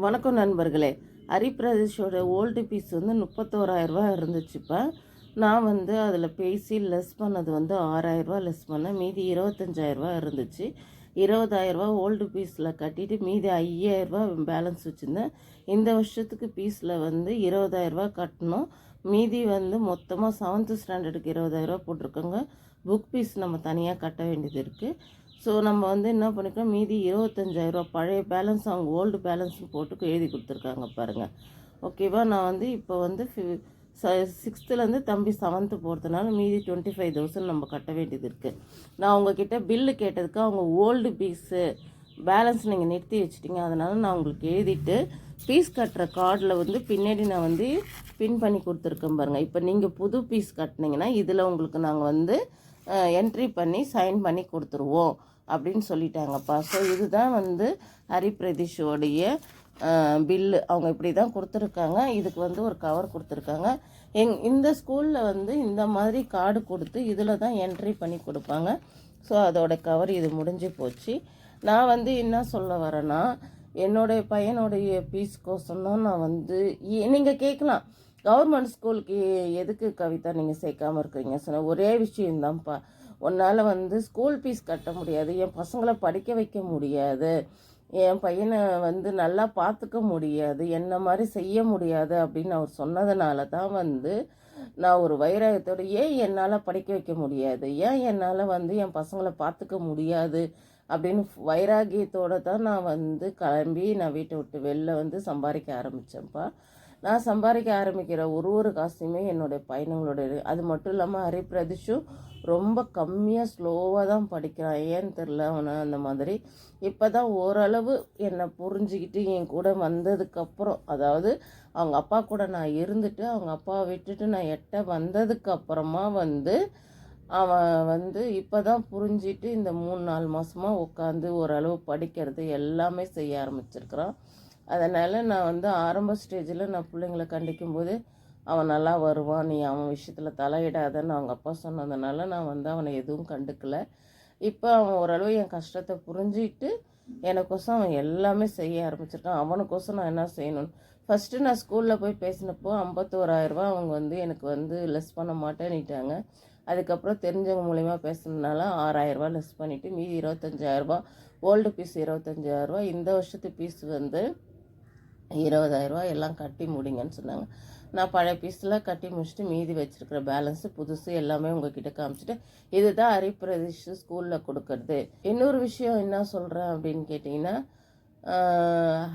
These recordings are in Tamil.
வணக்கம் நண்பர்களே. ஹரிபிரதேஷோட ஓல்டு பீஸ் வந்து முப்பத்தோராயிரரூபா இருந்துச்சுப்பா நான் வந்து அதில் பேசி லெஸ் பண்ணது வந்து ஆறாயிரரூபா லெஸ் பண்ணேன் மீதி இருபத்தஞ்சாயிரரூபா இருந்துச்சு. இருபதாயிரரூபா ஓல்டு பீஸில் கட்டிட்டு மீதி ஐயாயிரரூபா பேலன்ஸ் வச்சுருந்தேன். இந்த வருஷத்துக்கு பீஸில் வந்து இருபதாயிரரூபா கட்டணும். மீதி வந்து மொத்தமாக செவன்த்து ஸ்டாண்டர்டுக்கு இருபதாயிரரூபா போட்டிருக்கோங்க. புக் பீஸ் நம்ம தனியாக கட்ட வேண்டியது இருக்குது ஸோ நம்ம வந்து என்ன பண்ணிக்கிறோம் மீதி இருபத்தஞ்சாயிரரூபா பழைய பேலன்ஸ் அவங்க ஓல்டு பேலன்ஸ்னு போட்டு எழுதி கொடுத்துருக்காங்க பாருங்கள் ஓகேவா நான் வந்து இப்போ வந்து ஃபி சிக்ஸ்த்துலேருந்து தம்பி செவன்த்து போகிறதுனால மீதி டுவெண்ட்டி ஃபைவ் தௌசண்ட் நம்ம கட்ட வேண்டியது இருக்குது நான் உங்ககிட்ட பில்லு கேட்டதுக்கு அவங்க ஓல்டு பீஸு பேலன்ஸ் நீங்கள் நிறுத்தி வச்சிட்டிங்க. அதனால் நான் உங்களுக்கு எழுதிட்டு பீஸ் கட்டுற கார்டில் வந்து பின்னாடி நான் வந்து பின் பண்ணி கொடுத்துருக்கேன் பாருங்கள் இப்போ நீங்கள் புது பீஸ் கட்டினீங்கன்னா இதில் உங்களுக்கு நாங்கள் வந்து என்ட்ரி பண்ணி சைன் பண்ணி கொடுத்துருவோம். அப்படின்னு சொல்லிட்டாங்கப்பா. ஸோ இதுதான் வந்து ஹரிபிரதீஷோடைய பில்லு அவங்க இப்படி தான் கொடுத்துருக்காங்க. இதுக்கு வந்து ஒரு கவர் கொடுத்துருக்காங்க. எங் இந்த ஸ்கூலில் வந்து இந்த மாதிரி கார்டு கொடுத்து இதில் தான் என்ட்ரி பண்ணி கொடுப்பாங்க. ஸோ அதோட கவர் இது முடிஞ்சு போச்சு. நான் வந்து என்ன சொல்ல வரேன்னா என்னுடைய பையனுடைய பீஸ் கோசம் தான் நான் வந்து நீங்கள் கேட்கலாம் கவர்மெண்ட் ஸ்கூலுக்கு எதுக்கு கவிதா நீங்கள் சேர்க்காம இருக்கிறீங்க சொன்ன ஒரே விஷயம்தான்ப்பா. உன்னால் வந்து ஸ்கூல் ஃபீஸ் கட்ட முடியாது என் பசங்களை படிக்க வைக்க முடியாது என் பையனை வந்து நல்லா பார்த்துக்க முடியாது என்ன மாதிரி செய்ய முடியாது அப்படின்னு அவர் சொன்னதுனால தான் வந்து நான் ஒரு வைராகத்தோட ஏன் என்னால் படிக்க வைக்க முடியாது ஏன் என்னால் வந்து என் பசங்களை பார்த்துக்க முடியாது அப்படின்னு வைராகியத்தோடு தான் நான் வந்து கிளம்பி நான் வீட்டை விட்டு வெளில வந்து சம்பாதிக்க ஆரம்பித்தேன்ப்பா நான் சம்பாதிக்க ஆரம்பிக்கிற ஒரு ஒரு காசுமே என்னுடைய பயணங்களுடைய அது மட்டும் இல்லாமல் ஹரிபிரதிஷும் ரொம்ப கம்மியாக ஸ்லோவாக தான் படிக்கிறான். ஏன்னு தெரில அவனை அந்த மாதிரி. இப்போ தான் ஓரளவு என்னை புரிஞ்சுக்கிட்டு என் கூட வந்ததுக்கப்புறம் அதாவது அவங்க அப்பா கூட நான் இருந்துட்டு அவங்க அப்பாவை விட்டுட்டு நான் எட்ட வந்ததுக்கப்புறமா வந்து அவன் வந்து இப்போ தான் புரிஞ்சிட்டு இந்த மூணு நாலு மாதமாக உட்காந்து ஓரளவு படிக்கிறது எல்லாமே செய்ய ஆரம்பிச்சிருக்கிறான். அதனால் நான் வந்து ஆரம்ப ஸ்டேஜில் நான் பிள்ளைங்களை கண்டிக்கும் போது அவன் நல்லா வருவான் நீ அவன் விஷயத்தில் தலையிடாதன்னு அவங்க அப்பா சொன்னதுனால நான் வந்து அவனை எதுவும் கண்டுக்கல. இப்போ அவன் ஓரளவு என் கஷ்டத்தை புரிஞ்சிட்டு எனக்கோசம் அவன் எல்லாமே செய்ய ஆரம்பிச்சிருக்கான். அவனுக்கோசம் நான் என்ன செய்யணும்னு ஃபஸ்ட்டு நான் ஸ்கூலில் போய் பேசினப்போ ஐம்பத்தோராயிரரூபா அவங்க வந்து எனக்கு வந்து லெஸ் பண்ண மாட்டேன்னுட்டாங்க. அதுக்கப்புறம் தெரிஞ்சவங்க மூலிமா பேசுனதுனால ஆறாயிரரூபா லெஸ் பண்ணிவிட்டு மீதி இருபத்தஞ்சாயிரரூபா ஓல்டு பீஸ் இருபத்தஞ்சாயிரரூபா இந்த வருஷத்து பீஸ் வந்து இருபதாயிரரூபா எல்லாம் கட்டி முடிங்கன்னு சொன்னாங்க. நான் பழைய பீஸில் கட்டி முடிச்சுட்டு மீதி வச்சுருக்கிற பேலன்ஸு புதுசு எல்லாமே உங்ககிட்ட காமிச்சிட்டு இதுதான் ஹரிபிரதேஷ் ஸ்கூலில் கொடுக்கறது. இன்னொரு விஷயம் என்ன சொல்கிறேன் அப்படின்னு கேட்டிங்கன்னா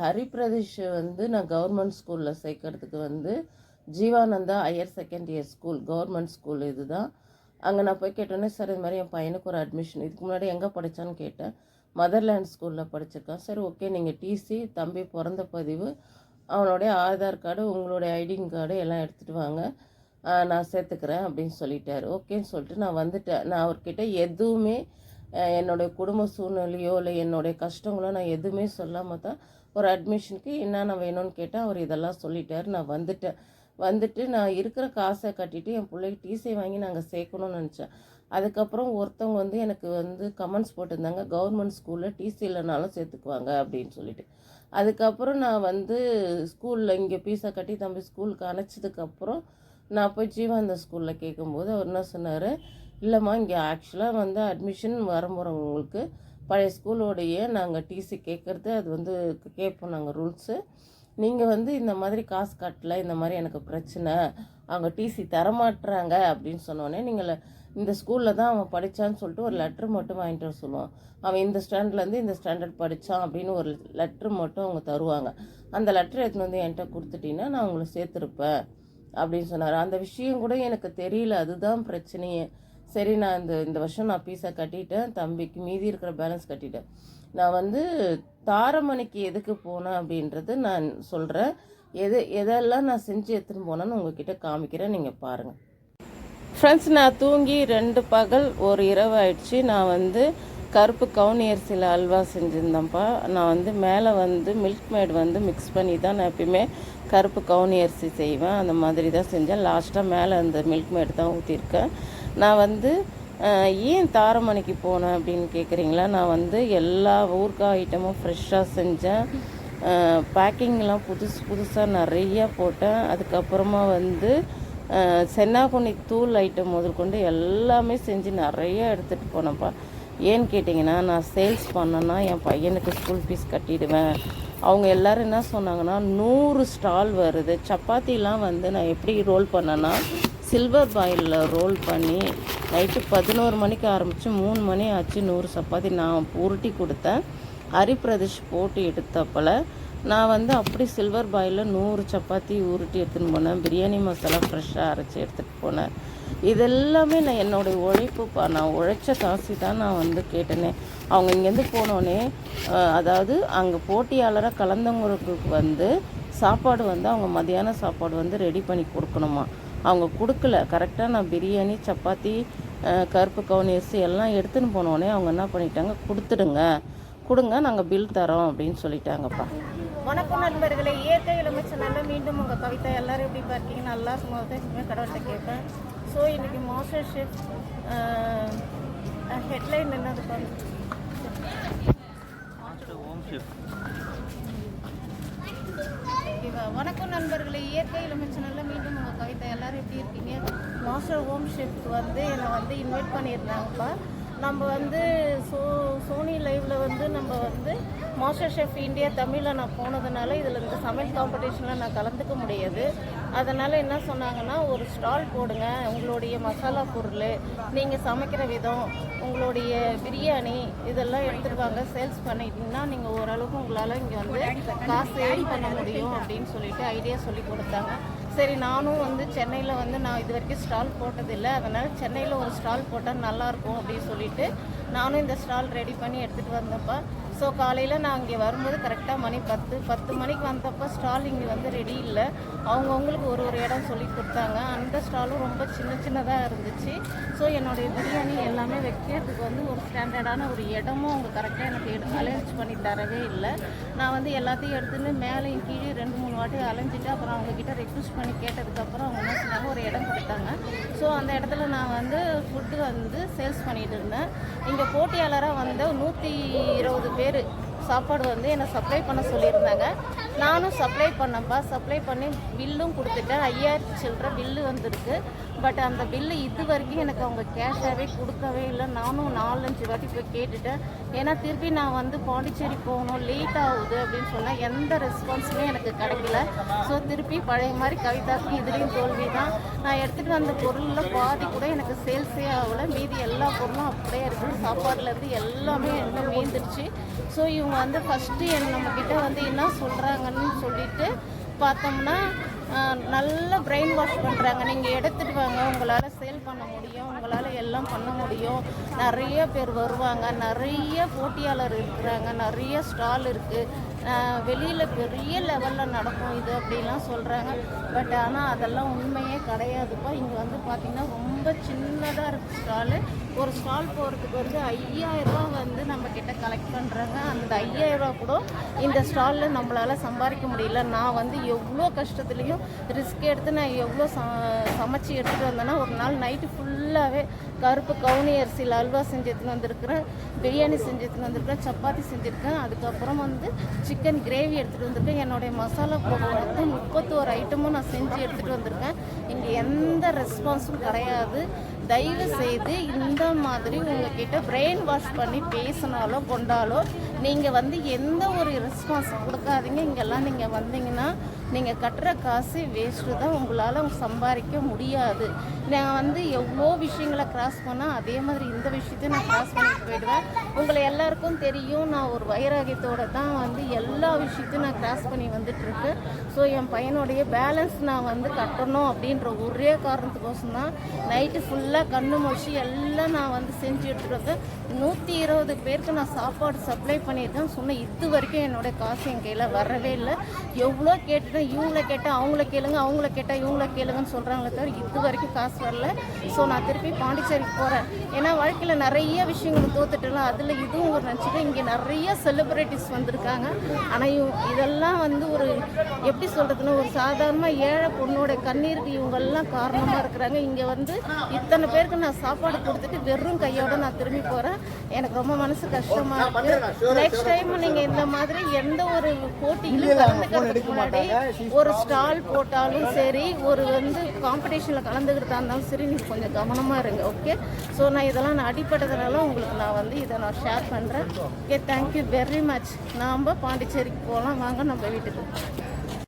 ஹரிப்பிரதிஷ் வந்து நான் கவர்மெண்ட் ஸ்கூலில் சேர்க்கறதுக்கு வந்து Jeevananda higher second year school government school இதுதான். அங்கே நான் போய் கேட்டோன்னே சார் இது மாதிரி என் பையனுக்கு ஒரு அட்மிஷன் இதுக்கு முன்னாடி எங்கே படித்தான்னு கேட்டேன். மதர்லேண்ட் ஸ்கூலில் படிச்சிருக்கான். சரி ஓகே நீங்கள் டிசி தம்பி பிறந்த பதிவு அவனுடைய ஆதார் கார்டு உங்களுடைய ஐடிங் கார்டு எல்லாம் எடுத்துகிட்டு வாங்க. நான் சேர்த்துக்கிறேன் அப்படின்னு சொல்லிட்டார். ஓகேன்னு சொல்லிட்டு நான் வந்துட்டேன். நான் அவர்கிட்ட எதுவுமே என்னுடைய குடும்ப சூழ்நிலையோ இல்லை என்னுடைய கஷ்டங்களோ நான் எதுவுமே சொல்லாமல் தான் ஒரு அட்மிஷனுக்கு என்னென்ன வேணும்னு கேட்டால் அவர் இதெல்லாம் சொல்லிட்டார். நான் வந்துட்டேன். வந்துட்டு நான் இருக்கிற காசை கட்டிட்டு என் பிள்ளைக்கு டிசி வாங்கி நாங்கள் சேர்க்கணும்னு நினச்சேன். அதுக்கப்புறம் ஒருத்தவங்க வந்து எனக்கு வந்து கமெண்ட்ஸ் போட்டிருந்தாங்க கவர்மெண்ட் ஸ்கூலில் டிசி இல்லைனாலும் சேர்த்துக்குவாங்க அப்படின்னு சொல்லிட்டு. அதுக்கப்புறம் நான் வந்து ஸ்கூலில் இங்கே பீஸை கட்டி தம்பி ஸ்கூலுக்கு அணைச்சதுக்கப்புறம் நான் போய் ஜீவானந்த ஸ்கூலில் கேட்கும்போது அவர் என்ன சொன்னார் இல்லைம்மா இங்கே ஆக்சுவலாக வந்து அட்மிஷன் வரமுறவங்களுக்கு பழைய ஸ்கூலோடைய நாங்கள் டிசி கேட்குறது அது வந்து கேட்போம் நாங்கள் ரூல்ஸு நீங்கள் வந்து இந்த மாதிரி காசு கட்டல இந்த மாதிரி எனக்கு பிரச்சனை அவங்க டிசி தரமாட்டுறாங்க அப்படின்னு சொன்னோடனே நீங்கள் இந்த ஸ்கூலில் தான் அவன் படித்தான்னு சொல்லிட்டு ஒரு லெட்ரு மட்டும் வாங்கிட்டு வர சொல்லுவான். அவன் இந்த ஸ்டாண்டர்ட்லேருந்து இந்த ஸ்டாண்டர்ட் படித்தான் அப்படின்னு ஒரு லெட்ரு மட்டும் அவங்க தருவாங்க. அந்த லெட்ரு எடுத்துன்னு வந்து என்கிட்ட கொடுத்துட்டீங்கன்னா நான் உங்களை சேர்த்துருப்பேன் அப்படின்னு சொன்னார். அந்த விஷயம் கூட எனக்கு தெரியல. அதுதான் பிரச்சனையே. சரி நான் இந்த இந்த வருஷம் நான் பீஸை கட்டிட்டேன். தம்பிக்கு மீதி இருக்கிற பேலன்ஸ் கட்டிட்டேன். நான் வந்து தாரமணிக்கு எதுக்கு போனேன் அப்படின்றது நான் சொல்கிறேன் எது எதெல்லாம் நான் செஞ்சு எடுத்துன்னு போனேன்னு உங்ககிட்ட காமிக்கிறேன். நீங்கள் பாருங்கள் ஃப்ரெண்ட்ஸ் நான் தூங்கி ரெண்டு பகல் ஒரு இரவு ஆயிடுச்சு. நான் வந்து கருப்பு கவுனி அரிசியில் அல்வா செஞ்சுருந்தேன்ப்பா. நான் வந்து மேலே வந்து மில்க் மேட் வந்து மிக்ஸ் பண்ணி தான் நான் எப்பயுமே கருப்பு கவுனி அரிசி செய்வேன். அந்த மாதிரி தான் செஞ்சேன். லாஸ்ட்டாக மேலே அந்த மில்க் மேட் தான் ஊற்றிருக்கேன் நான் வந்து ஏன் தாரமணிக்கு போனேன் அப்படின்னு கேட்குறீங்களா நான் வந்து எல்லா ஊறுகாய் ஐட்டமும் ஃப்ரெஷ்ஷாக செஞ்சேன். பேக்கிங்லாம் புதுசு புதுசாக நிறையா போட்டேன். அதுக்கப்புறமா வந்து சென்னாகுனி தூள் ஐட்டம் முதற்கொண்டு எல்லாமே செஞ்சு நிறைய எடுத்துகிட்டு போனேன்ப்பா. ஏன்னு கேட்டிங்கன்னா நான் சேல்ஸ் பண்ணேன்னா என் பையனுக்கு ஸ்கூல் ஃபீஸ் கட்டிடுவேன். அவங்க எல்லாரும் என்ன சொன்னாங்கன்னா நூறு ஸ்டால் வருது. சப்பாத்திலாம் வந்து நான் எப்படி ரோல் பண்ணேன்னா சில்வர் பாயிலில் ரோல் பண்ணி நைட்டு பதினோரு மணிக்கு ஆரம்பித்து மூணு மணி ஆச்சு நூறு சப்பாத்தி நான் உருட்டி கொடுத்தேன். ஹரிபிரதேஷ் போட்டு எடுத்தப்பல நான் வந்து அப்படி சில்வர் பாயில் நூறு சப்பாத்தி உருட்டி எடுத்துன்னு போனேன். பிரியாணி மசாலா ஃப்ரெஷ்ஷாக அரைச்சி எடுத்துகிட்டு போனேன். இதெல்லாமே நான் என்னுடைய உழைப்புப்பா நான் உழைச்ச காசு தான் நான் வந்து கேட்டேனே. அவங்க இங்கேருந்து போனோடனே அதாவது அங்கே போட்டியாளராக கலந்தவங்களுக்கு வந்து சாப்பாடு வந்து அவங்க மதியான சாப்பாடு வந்து ரெடி பண்ணி கொடுக்கணுமா? அவங்க கொடுக்கல. கரெக்டாக நான் பிரியாணி சப்பாத்தி கருப்பு கவுனி அரிசி எல்லாம் எடுத்துன்னு போனோடனே அவங்க என்ன பண்ணிட்டாங்க? கொடுத்துடுங்க. கொடுங்க நாங்கள் பில் தரோம் அப்படின்னு சொல்லிட்டாங்கப்பா. வணக்கம் நண்பர்களே. இயற்கை இளமைச்சனால மீண்டும் உங்கள் கவிதா. எல்லாரும் எப்படி இருக்கீங்க? நல்லா சும்மா எப்பவுமே கடவுள்கிட்ட கேட்பேன். ஸோ இன்னைக்கு மாஸ்டர் ஷெஃப் ஹெட்லைன் என்னது ஓகேவா வணக்கம் நண்பர்களே. இயற்கை இளமைச்சனால மீண்டும் உங்கள் கவிதா. எல்லாரும் எப்படி இருக்கீங்க? மாஸ்டர் ஹோம் ஷெஃப் வந்து என்னை வந்து இன்வைட் பண்ணியிருந்தாங்கப்பா. நம்ம வந்து சோ சோனி லைவில் வந்து நம்ம மாஸ்டர் ஷெஃப் இந்தியா தமிழில் நான் போனதுனால இதில் இந்த சமையல் காம்படிஷனில் நான் கலந்துக்க முடியாது. அதனால் என்ன சொன்னாங்கன்னா ஒரு ஸ்டால் போடுங்க உங்களுடைய மசாலா பொருள் நீங்கள் சமைக்கிற விதம் உங்களுடைய பிரியாணி இதெல்லாம் எடுத்துருவாங்க சேல்ஸ் பண்ணிட்டீங்கன்னா நீங்கள் ஓரளவுக்கு உங்களால் இங்கே வந்து காசு ஏர்ன் பண்ண முடியும் அப்படின்னு சொல்லிட்டு ஐடியா சொல்லி கொடுத்தாங்க. சரி நானும் வந்து சென்னையில் வந்து நான் இது வரைக்கும் ஸ்டால் போட்டதில்லை. அதனால் சென்னையில் ஒரு ஸ்டால் போட்டால் நல்லாயிருக்கும் அப்படின்னு சொல்லிட்டு நானும் இந்த ஸ்டால் ரெடி பண்ணி எடுத்துகிட்டு வந்தப்போ ஸோ காலையில் நான் இங்கே வரும்போது கரெக்டாக மணி பத்து பத்து மணிக்கு வந்தப்போ ஸ்டால் இங்கே வந்து ரெடி இல்லை. அவங்கவுங்களுக்கு ஒரு ஒரு இடம் சொல்லி கொடுத்தாங்க. அந்த ஸ்டாலும் ரொம்ப சின்ன சின்னதாக இருந்துச்சு. ஸோ என்னுடைய பிரியாணி எல்லாமே வைக்கிறதுக்கு வந்து ஒரு ஸ்டாண்டர்டான ஒரு இடமும் அவங்க கரெக்டாக எனக்கு எடு அலைஞ்ச் பண்ணி தரவே இல்லை. நான் வந்து எல்லாத்தையும் எடுத்துன்னு மேலேயும் கீழே ரெண்டு மூணு வாட்டி அலைஞ்சிட்டு அப்புறம் அவங்கக்கிட்ட ரெக்வஸ்ட் பண்ணி கேட்டதுக்கப்புறம் அவங்க என்ன சொன்னாங்க? ஒரு இடம் கொடுத்தாங்க. ஸோ அந்த இடத்துல நான் வந்து ஃபுட்டு வந்து சேல்ஸ் பண்ணிட்டு இருந்தேன். இங்கே போட்டியாளராக வந்த நூற்றி இருபது பேர் சாப்பாடு வந்து என்னை சப்ளை பண்ண சொல்லியிருந்தாங்க. நானும் சப்ளை பண்ணப்பா சப்ளை பண்ணி பில்லும் கொடுத்துட்டேன். ஐயாயிரத்து சில்லற பில்லு வந்திருக்கு. பட் அந்த பில்லு இது வரைக்கும் எனக்கு அவங்க கேஷாகவே கொடுக்கவே இல்லை. நானும் நாலஞ்சு வாட்டி போய் கேட்டுட்டேன். ஏன்னா திருப்பி நான் வந்து பாண்டிச்சேரி போகணும் லேட் ஆகுது அப்படின்னு சொன்னால் எந்த ரெஸ்பான்ஸுமே எனக்கு கிடைக்கல. ஸோ திருப்பி பழைய மாதிரி கவிதாக்கும் இதுலேயும் தோல்வி தான் நான் எடுத்துகிட்டு வந்த பொருளில் பாதி கூட எனக்கு சேல்ஸே ஆகலை. மீதி எல்லா பொருளும் அப்படியே இருக்குது சாப்பாடுலேருந்து எல்லாமே என்ன மீந்துருச்சு ஸோ இவங்க வந்து ஃபஸ்ட்டு என் நம்மக்கிட்ட வந்து என்ன சொல்கிறாங்கன்னு சொல்லிட்டு பார்த்தோம்னா நல்ல பிரெயின் வாஷ் பண்ணுறாங்க நீங்கள் எடுத்துகிட்டு வாங்க. உங்களால் சேல் பண்ண முடியும். உங்களால் எல்லாம் பண்ண முடியும். நிறைய பேர் வருவாங்க. நிறைய போட்டியாளர் இருக்கிறாங்க. நிறைய ஸ்டால் இருக்குது வெளியில் பெரிய லெவலில் நடக்கும் இது அப்படிலாம் சொல்கிறாங்க பட் ஆனால் அதெல்லாம் உண்மையே கிடையாதுப்பா இங்கே வந்து பார்த்திங்கன்னா ரொம்ப சின்னதாக இருக்குது ஸ்டாலு ஒரு ஸ்டால் போகிறதுக்கு வந்து ஐயாயிரரூபா வந்து நம்ம கிட்ட கலெக்ட் பண்ணுறாங்க அந்த ஐயாயிரரூபா கூட இந்த ஸ்டாலில் நம்மளால் சம்பாதிக்க முடியல. நான் வந்து எவ்வளோ கஷ்டத்துலேயும் ரிஸ்க் எடுத்து நான் எவ்வளோ ச சமைச்சு எடுத்துகிட்டு வந்தேன்னா ஒரு நாள் நைட்டு ஃபுல்லாகவே கருப்பு கவுனி அரிசியில் அல்வா செஞ்சு வந்திருக்கிறேன் பிரியாணி செஞ்சு வந்திருக்கிறேன் சப்பாத்தி செஞ்சுருக்கேன். அதுக்கப்புறம் வந்து சிக்கன் கிரேவி எடுத்துகிட்டு வந்திருக்கேன். என்னுடைய மசாலா பொருள் வந்து முப்பத்தோரு ஐட்டமும் நான் செஞ்சு எடுத்துகிட்டு வந்திருக்கேன். இங்கே எந்த ரெஸ்பான்ஸும் கிடையாது. தயவு செய்து இந்த மாதிரி உங்ககிட்ட பிரெயின் வாஷ் பண்ணி பேசினாலோ கொண்டாலோ நீங்கள் வந்து எந்த ஒரு ரெஸ்பான்ஸ் கொடுக்காதீங்க. இங்கெல்லாம் நீங்கள் வந்தீங்கன்னா நீங்கள் கட்டுற காசு வேஸ்ட்டு தான் உங்களால் சம்பாதிக்க முடியாது. நான் வந்து எவ்வளோ விஷயங்களை கிராஸ் பண்ணால் அதே மாதிரி இந்த விஷயத்தையும் நான் கிராஸ் பண்ணிட்டு போயிடுவேன். உங்களை எல்லாருக்கும் தெரியும். நான் ஒரு வைராகியத்தோட தான் வந்து எல்லா விஷயத்தையும் நான் கிராஸ் பண்ணி வந்துட்டுருக்கேன் ஸோ என் பையனுடைய பேலன்ஸ் நான் வந்து கட்டணும் அப்படின்ற ஒரே காரணத்துக்கோசம் தான் நைட்டு ஃபுல்லாக கண்ணு மொழிச்சு எல்லாம் நான் வந்து செஞ்சு எடுத்துருக்கேன் நூற்றி இருபது பேருக்கு நான் சாப்பாடு சப்ளை பண்ணியிருக்கேன். சொன்ன இது வரைக்கும் என்னோட காசு என் கையில் வரவே இல்லை. எவ்வளோ கேட்டுட்டேன்? இவங்கள கேட்டால் அவங்கள கேளுங்க அவங்கள கேட்டால் இவங்கள கேளுங்கன்னு சொல்கிறாங்களே தவிர இது வரைக்கும் காசு வரல. ஸோ நான் திருப்பி பாண்டிச்சேரிக்கு போகிறேன் ஏன்னா வாழ்க்கையில் நிறைய விஷயங்கள் அது அதில் இதுவும் ஒரு நினச்சிட்டு இங்கே நிறைய செலிப்ரிட்டிஸ் வந்திருக்காங்க. ஆனால் இதெல்லாம் வந்து ஒரு எப்படி சொல்கிறதுன்னா ஒரு சாதாரண ஏழை பொண்ணோட கண்ணீருக்கு இவங்கெல்லாம் காரணமாக இருக்கிறாங்க. இங்கே வந்து இத்தனை பேருக்கு நான் சாப்பாடு கொடுத்துட்டு வெறும் கையோட நான் திரும்பி போகிறேன் எனக்கு ரொம்ப மனசு கஷ்டமாக இருக்குது நெக்ஸ்ட் டைம் நீங்கள் இந்த மாதிரி எந்த ஒரு போட்டியிலும் கலந்துக்கிறதுக்கு முன்னாடி ஒரு ஸ்டால் போட்டாலும் சரி ஒரு வந்து காம்படிஷனில் கலந்துக்கிட்டா இருந்தாலும் சரி நீங்கள் கொஞ்சம் கவனமாக இருங்க ஓகே ஸோ நான் இதெல்லாம் நான் அடிப்பட்டதுனால உங்களுக்கு நான் வந்து இதை நான் ஷேர் பண்ணுறேன் ஓகே தேங்க்யூ வெரி மச் நாம் பாண்டிச்சேரிக்கு போகலாம் வாங்க நம்ம வீட்டுக்கு.